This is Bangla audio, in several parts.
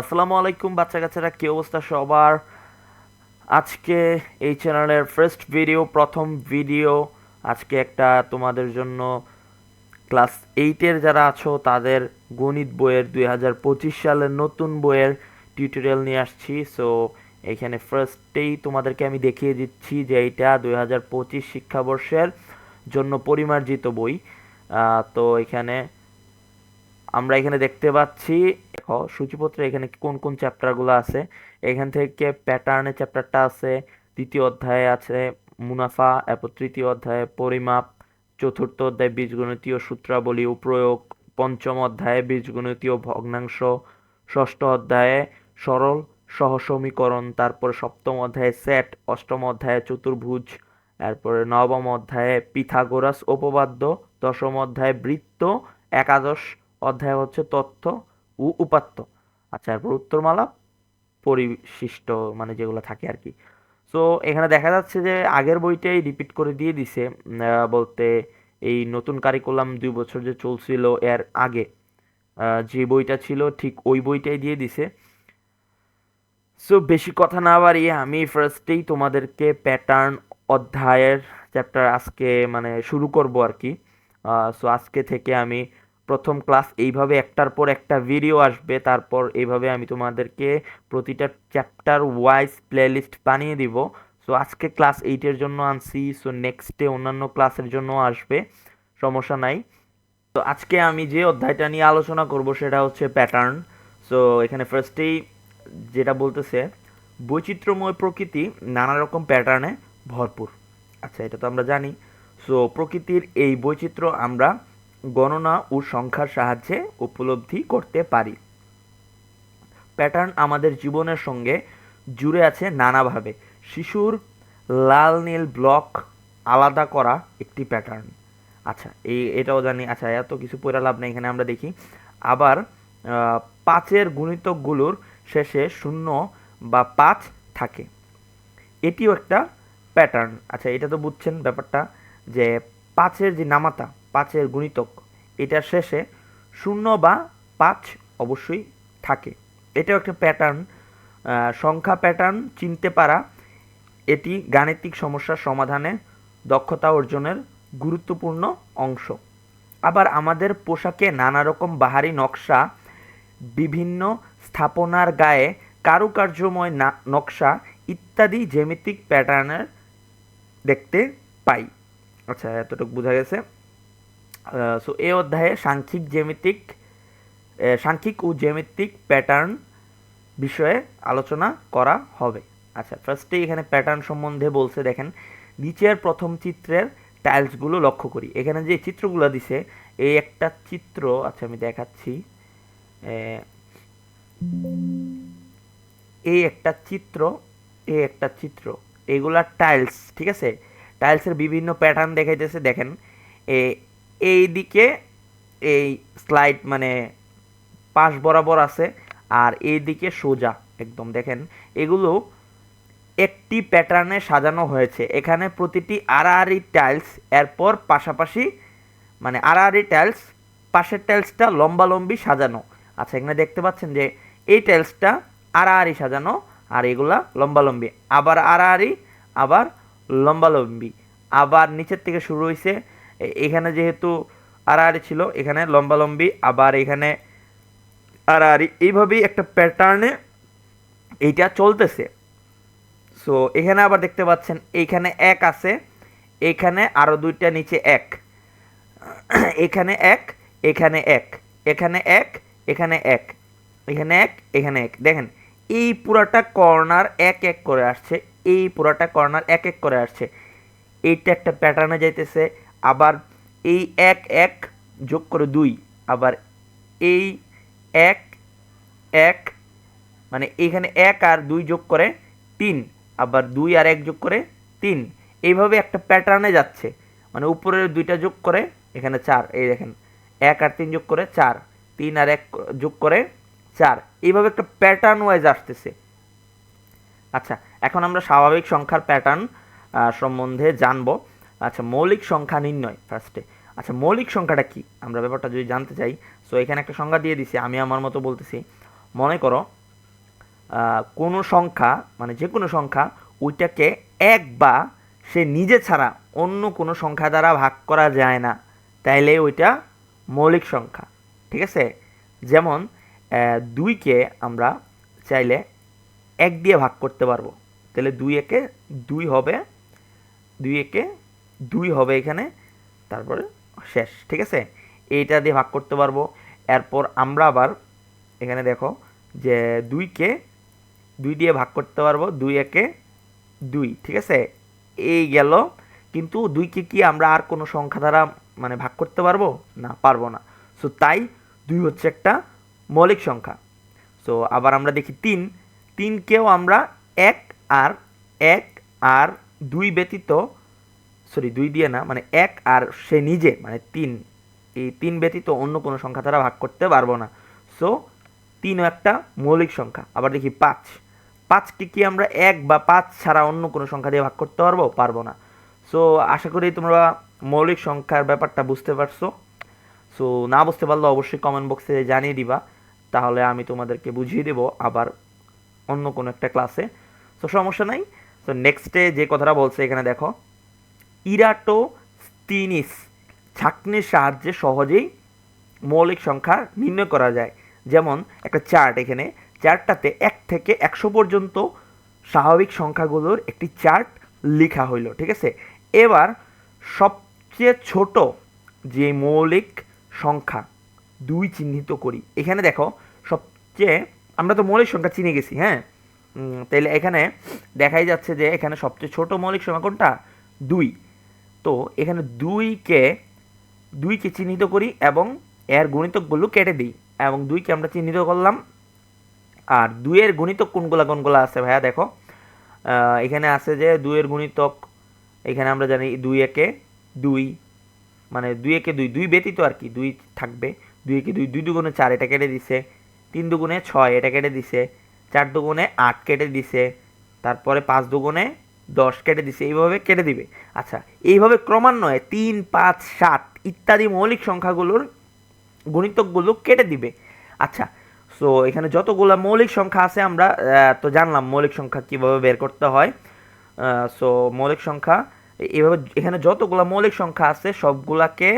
আসসালামু আলাইকুম বাচ্চা কাচ্চারা কি অবস্থা সবার? আজকে এই চ্যানেলের ফার্স্ট ভিডিও প্রথম ভিডিও আজকে একটা তোমাদের জন্য ক্লাস এইটের যারা আছো, তাদের গণিত বইয়ের দুই হাজার পঁচিশ সালের নতুন বইয়ের টিউটোরিয়াল নিয়ে আসছি। সো এখানে ফার্স্টেই তোমাদেরকে আমি দেখিয়ে দিচ্ছি যে এইটা দুই হাজার পঁচিশ শিক্ষাবর্ষের জন্য পরিমার্জিত বই। তো এখানে আমরা এখানে দেখতে পাচ্ছি, দেখো, সূচিপত্রে এখানে কোন কোন চ্যাপ্টারগুলো আছে। এখান থেকে প্যাটার্নের চ্যাপ্টারটা আছে, দ্বিতীয় অধ্যায়ে আছে মুনাফা, এরপর তৃতীয় অধ্যায়ে পরিমাপ, চতুর্থ অধ্যায়ে বীজগণিতীয় সূত্রাবলী ও প্রয়োগ, পঞ্চম অধ্যায়ে বীজগণিতীয় ভগ্নাংশ, ষষ্ঠ অধ্যায়ে সরল সহসমীকরণ, তারপরে সপ্তম অধ্যায়ে সেট, অষ্টম অধ্যায়ে চতুর্ভুজ, এরপরে নবম অধ্যায়ে পিথাগোরাস উপপাদ্য, দশম অধ্যায়ে বৃত্ত, একাদশ অধ্যায় হচ্ছে তথ্য ও উপাত্ত। আচ্ছা এরপর উত্তরমালা পরিশিষ্ট মানে যেগুলো থাকে আর কি। সো এখানে দেখা যাচ্ছে যে আগের বইটাই রিপিট করে দিয়ে দিছে বলতে এই নতুন কারিকুলাম দুই বছর যে চলছিল এর আগে যে বইটা ছিল ঠিক ওই বইটাই দিয়ে দিছে। সো বেশি কথা না বাড়িয়ে আমি ফার্স্টেই তোমাদেরকে প্যাটার্ন অধ্যায়ের চ্যাপ্টার আজকে মানে শুরু করব আর কি। সো আজকে থেকে আমি প্রথম ক্লাস এইভাবে একটার পর একটা ভিডিও আসবে, তারপর এইভাবে আমি তোমাদেরকে প্রতিটা চ্যাপ্টার ওয়াইজ প্লেলিস্ট বানিয়ে দিব। সো আজকে ক্লাস এইটের জন্য আনছি সো নেক্সটে অন্যান্য ক্লাসের জন্য আসবে, সমস্যা নাই। তো আজকে আমি যে অধ্যায়টা নিয়ে আলোচনা করব সেটা হচ্ছে প্যাটার্ন সো এখানে ফার্স্টেই যেটা বলতেছে, বৈচিত্র্যময় প্রকৃতি নানা রকম প্যাটার্নে ভরপুর। আচ্ছা এটা তো আমরা জানি। সো প্রকৃতির এই বৈচিত্র্য আমরা গণনা ও সংখ্যার সাহায্যে উপলব্ধি করতে পারি। প্যাটার্ন আমাদের জীবনের সঙ্গে জুড়ে আছে নানাভাবে। শিশুর লাল নীল ব্লক আলাদা করা একটি প্যাটার্ন। আচ্ছা এই এটাও জানি। আচ্ছা এত কিছু পড়া লাভ নেই, এখানে আমরা দেখি। আবার পাঁচের গুণিতকগুলোর শেষে শূন্য বা পাঁচ থাকে। এটিও একটা প্যাটার্ন। আচ্ছা এটা তো বুঝছেন ব্যাপারটা যে পাঁচের যে নামাতা পাঁচের গুণিতক। এটার শেষে শূন্য বা পাঁচ অবশ্যই থাকে। এটাও একটা প্যাটার্ন সংখ্যা প্যাটার্ন চিনতে পারা। এটি গাণিতিক সমস্যার সমাধানে দক্ষতা অর্জনের গুরুত্বপূর্ণ অংশ। আবার আমাদের পোশাকে নানা রকম বাহারি নকশা, বিভিন্ন স্থাপনার গায়ে কারুকার্যময় নকশা ইত্যাদি জ্যামিতিক প্যাটার্নের দেখতে পাই। আচ্ছা এতটুকু বোঝা গেছে। সো এই অধ্যায়ে সাংখ্যিক জ্যামিতিক সাংখ্যিক ও জ্যামিতিক প্যাটার্ন বিষয়ে আলোচনা করা হবে। আচ্ছা ফার্স্টে এখানে প্যাটার্ন সম্বন্ধে বলছে, দেখেন, নিচের প্রথম চিত্রের টাইলসগুলো লক্ষ্য করি। এখানে যে চিত্রগুলো দিছে, এই একটা চিত্র আচ্ছা আমি দেখাচ্ছি। এই একটা চিত্র, এই একটা চিত্র, এগুলা টাইলস ঠিক আছে? টাইলসের বিভিন্ন প্যাটার্ন দেখাইতেছে, দেখেন এই দিকে এই স্লাইড মানে পাশ বরাবর আছে আর এই দিকে সোজা একদম, দেখেন। এগুলো একটি প্যাটার্নে সাজানো হয়েছে। এখানে প্রতিটি আড়াআড়ি টাইলস এরপর পাশাপাশি মানে আড়াআড়ি টাইলস পাশের টাইলসটা লম্বালম্বি সাজানো। আচ্ছা এখানে দেখতে পাচ্ছেন যে এই টাইলসটা আড়াআড়ি সাজানো আর এগুলা লম্বালম্বি। আবার আড়াআড়ি, আবার লম্বালম্বি। আবার নিচের থেকে শুরু হয়েছে এখানে যেহেতু আড়াআড়ি ছিল, এখানে লম্বালম্বি আবার এখানে আড়াআড়ি, এইভাবেই একটা প্যাটার্নে এইটা চলতেছে। সো এখানে আবার দেখতে পাচ্ছেন এইখানে এক আছে, এখানে আরও দুইটা নিচে এক। এখানে এক এখানে এক এখানে এক এখানে এক এখানে এক এখানে এক। দেখেন, এই পুরাটা কর্নার এক এক করে আসছে, এই পুরাটা কর্নার এক এক করে আসছে। এইটা একটা প্যাটার্নে যাইতেছে আবার এই এক এক যোগ করে দুই, আবার এই এক এক মানে এখানে এক আর দুই যোগ করে তিন, আবার দুই আর এক যোগ করে তিন। এইভাবে একটা প্যাটার্নে যাচ্ছে। মানে উপরের দুইটা যোগ করে এখানে চার, এই দেখেন, এক আর তিন যোগ করে চার, তিন আর এক যোগ করে চার। এইভাবে একটা প্যাটার্ন ওয়াইজ আসতেছে। আচ্ছা এখন আমরা স্বাভাবিক সংখ্যার প্যাটার্ন সম্বন্ধে জানব। আচ্ছা মৌলিক সংখ্যা নির্ণয় ফার্স্টে আচ্ছা মৌলিক সংখ্যাটা কি? আমরা ব্যাপারটা যদি জানতে চাই সো এখানে একটা সংখ্যা দিয়ে দিছি, আমি আমার মতো বলতেছি। মনে করো কোনো সংখ্যা মানে যে কোনো সংখ্যা, ওইটাকে এক বা সে নিজে ছাড়া অন্য কোনো সংখ্যা দ্বারা ভাগ করা যায় না। তাইলে ওইটা মৌলিক সংখ্যা, ঠিক আছে? যেমন দুইকে আমরা চাইলে এক দিয়ে ভাগ করতে পারব। তাহলে দুই একে দুই হবে, দুই একে দুই হবে এখানে, তারপরে শেষ, ঠিক আছে? এইটা দিয়ে ভাগ করতে পারব। এরপর আমরা আবার এখানে দেখো যে দুইকে দুই দিয়ে ভাগ করতে পারব, দুই একে দুই, ঠিক আছে? এই গেল। কিন্তু দুইকে কি আমরা আর কোনো সংখ্যা দ্বারা মানে ভাগ করতে পারব? না পারব না। সো তাই দুই হচ্ছে একটা মৌলিক সংখ্যা। সো আবার আমরা দেখি তিন। তিনকেও আমরা এক আর এক আর দুই ব্যতীত সরি, দুই দিয়ে না মানে এক আর সে নিজে মানে তিন। এই তিন ব্যতীত অন্য কোনো সংখ্যা তারা ভাগ করতে পারব না। সো তিনও একটা মৌলিক সংখ্যা। আবার দেখি পাঁচ। পাঁচকে কি আমরা এক বা পাঁচ ছাড়া অন্য কোনো সংখ্যা দিয়ে ভাগ করতে পারব? পারব না। সো আশা করি তোমরা মৌলিক সংখ্যার ব্যাপারটা বুঝতে পারছ। সো না বুঝতে পারলে অবশ্যই কমেন্ট বক্সে জানিয়ে দিবা। তাহলে আমি তোমাদেরকে বুঝিয়ে দেবো আবার অন্য কোনো একটা ক্লাসে সো সমস্যা নাই। সো নেক্সটে যে কথাটা বলছে এখানে দেখো। ইরাটো স্তিনিস। ছাঁকনির সাহায্যে সহজেই মৌলিক সংখ্যা নির্ণয় করা যায়। যেমন, একটা চার্ট এখানে। চার্টটাতে এক থেকে একশো পর্যন্ত স্বাভাবিক সংখ্যাগুলোর একটি চার্ট লেখা হইল, ঠিক আছে? এবার সবচেয়ে ছোট যে মৌলিক সংখ্যা, দুই চিহ্নিত করি। এখানে দেখো, সবচেয়ে, আমরা তো মৌলিক সংখ্যা চিনে গেছি হ্যাঁ? তাইলে এখানে দেখাই যাচ্ছে যে এখানে সবচেয়ে ছোট মৌলিক সংখ্যা কোনটা? দুই। তো এখানে দুইকে দুইকে চিহ্নিত করি এবং এর গুণিতকগুলো কেটে দিই এবং দুইকে আমরা চিহ্নিত করলাম। আর দুইয়ের গুণিতক কোনগুলা কোনগুলা আছে ভাইয়া দেখো। এখানে আছে যে দুইয়ের গুণিতক, এখানে আমরা জানি দুই একে দুই মানে দুই একে দুই দুই ব্যতীত আর কি, দুই থাকবে। দুই একে দুই দুই দুগুণে চার, এটা কেটে দিছে। তিন দুগুণে ছয়, এটা কেটে দিছে। চার দুগুণে আট কেটে দিছে। তারপরে পাঁচ দুগুণে দশ কেটে দিছে, এইভাবে কেটে দিবে। আচ্ছা এইভাবে ক্রমান্বয়ে তিন, পাঁচ, সাত ইত্যাদি মৌলিক সংখ্যাগুলোর গুণিতকগুলো কেটে দিবে। আচ্ছা সো এখানে যতগুলো মৌলিক সংখ্যা আছে আমরা তো জানলাম মৌলিক সংখ্যা কীভাবে বের করতে হয়। সো মৌলিক সংখ্যা এভাবে এখানে যতগুলো মৌলিক সংখ্যা আছে সবগুলাকে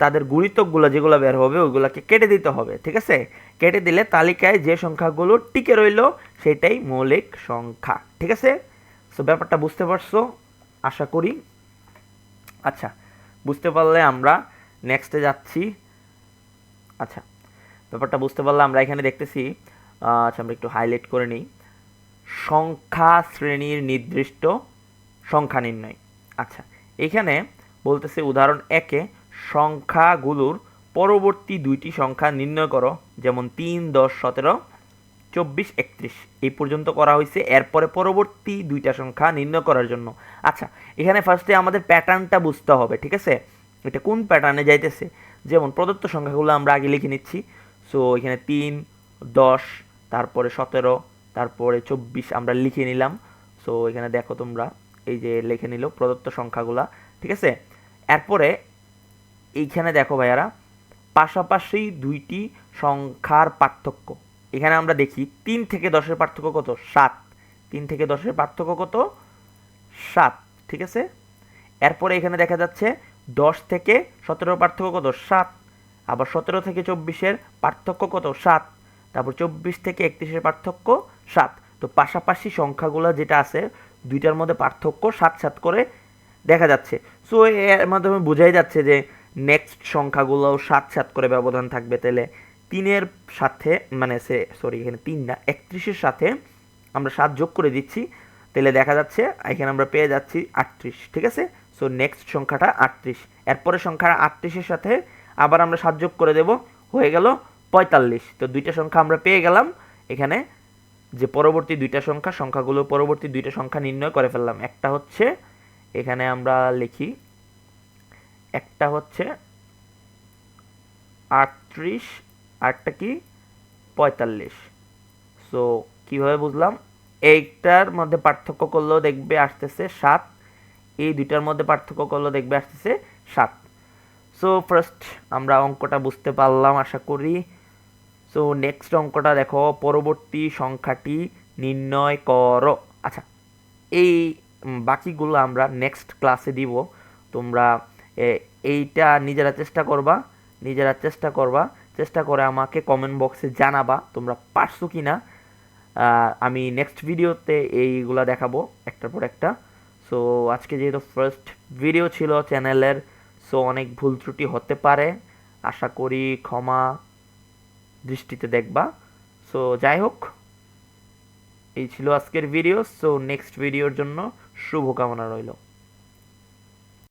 তাদের গুণিতকগুলো যেগুলো বের হবে, ওইগুলোকে কেটে দিতে হবে, ঠিক আছে? কেটে দিলে তালিকায় যে সংখ্যাগুলো টিকে রইল, সেটাই মৌলিক সংখ্যা, ঠিক আছে? সো ব্যাপারটা বুঝতে পারছ? আশা করি। আচ্ছা বুঝতে পারলে আমরা নেক্সটে যাচ্ছি। আচ্ছা ব্যাপারটা বুঝতে পারলে আমরা এখানে দেখতেছি আচ্ছা আমরা একটু হাইলাইট করে নিই। সংখ্যা শ্রেণির নির্দিষ্ট সংখ্যা নির্ণয়। আচ্ছা এখানে বলতেছে উদাহরণ একে, সংখ্যাগুলোর পরবর্তী দুইটি সংখ্যা নির্ণয় করো। যেমন তিন, দশ, সতেরো। চব্বিশ একত্রিশ। এই পর্যন্ত করা হয়েছে। এরপরে পরবর্তী দুইটা সংখ্যা নির্ণয় করার জন্য। আচ্ছা এখানে ফার্স্টে আমাদের প্যাটার্নটা বুঝতে হবে, ঠিক আছে? এটা কোন প্যাটার্নে যাইতেছে? যেমন প্রদত্ত সংখ্যাগুলো আমরা আগে লিখে নিচ্ছি। সো এখানে তিন, দশ, তারপরে সতেরো, তারপরে চব্বিশ আমরা লিখে নিলাম। সো এখানে দেখো তোমরা, এই যে লিখে নিল প্রদত্ত সংখ্যাগুলা, ঠিক আছে? এরপরে এইখানে দেখো ভাইয়ারা, পাশাপাশি দুইটি সংখ্যার পার্থক্য। এখানে আমরা দেখি তিন থেকে দশের পার্থক্য কত? সাত। তিন থেকে দশের পার্থক্য কত? সাত। ঠিক আছে? এরপরে এখানে দেখা যাচ্ছে দশ থেকে সতেরো পার্থক্য কত? সাত। আবার সতেরো থেকে চব্বিশের পার্থক্য কত? সাত। তারপর চব্বিশ থেকে একত্রিশের পার্থক্য সাত। তো পাশাপাশি সংখ্যাগুলো যেটা আছে, দুইটার মধ্যে পার্থক্য সাত সাত করে দেখা যাচ্ছে। সো এর মাধ্যমে বোঝাই যাচ্ছে যে নেক্সট সংখ্যাগুলো সাত সাত করে ব্যবধান থাকবে তাহলে। তিনের সাথে মানে সে সরি এখানে তিন না, একত্রিশের সাথে আমরা সাত যোগ করে দিচ্ছি। তাহলে দেখা যাচ্ছে, এখানে আমরা পেয়ে যাচ্ছি আটত্রিশ, ঠিক আছে? সো নেক্সট সংখ্যাটা আটত্রিশ। এরপরে সংখ্যা আটত্রিশের সাথে আবার আমরা সাত যোগ করে দেব, হয়ে গেল পঁয়তাল্লিশ। তো দুইটা সংখ্যা আমরা পেয়ে গেলাম, এখানে যে পরবর্তী দুইটা সংখ্যা, সংখ্যাগুলো পরবর্তী দুইটা সংখ্যা নির্ণয় করে ফেললাম। একটা হচ্ছে, এখানে আমরা লিখি, একটা হচ্ছে আটত্রিশ আরটা কি? পঁয়তাল্লিশ। সো কীভাবে বুঝলাম? এইটার মধ্যে পার্থক্য করলেও দেখবে আসতেছে সাত। এই দুইটার মধ্যে পার্থক্য করলেও দেখবে আসতেছে সাত। সো ফার্স্ট আমরা অঙ্কটা বুঝতে পারলাম, আশা করি। সো নেক্সট অঙ্কটা দেখো, পরবর্তী সংখ্যাটি নির্ণয় করো। আচ্ছা এই বাকিগুলো আমরা নেক্সট ক্লাসে দিব। তোমরা এইটা নিজেরা চেষ্টা করবা, নিজেরা চেষ্টা করবা। চেষ্টা করে আমাকে কমেন্ট বক্সে জানাবা তোমরা পারছ কি না আমি নেক্সট ভিডিওতে এইগুলা দেখাবো একটার পর একটা। সো আজকে যেহেতু ফার্স্ট ভিডিও ছিল চ্যানেলের সো অনেক ভুল ত্রুটি হতে পারে। আশা করি ক্ষমা দৃষ্টিতে দেখবা। সো যাই হোক, এই ছিল আজকের ভিডিও সো নেক্সট ভিডিওর জন্য শুভকামনা রইল।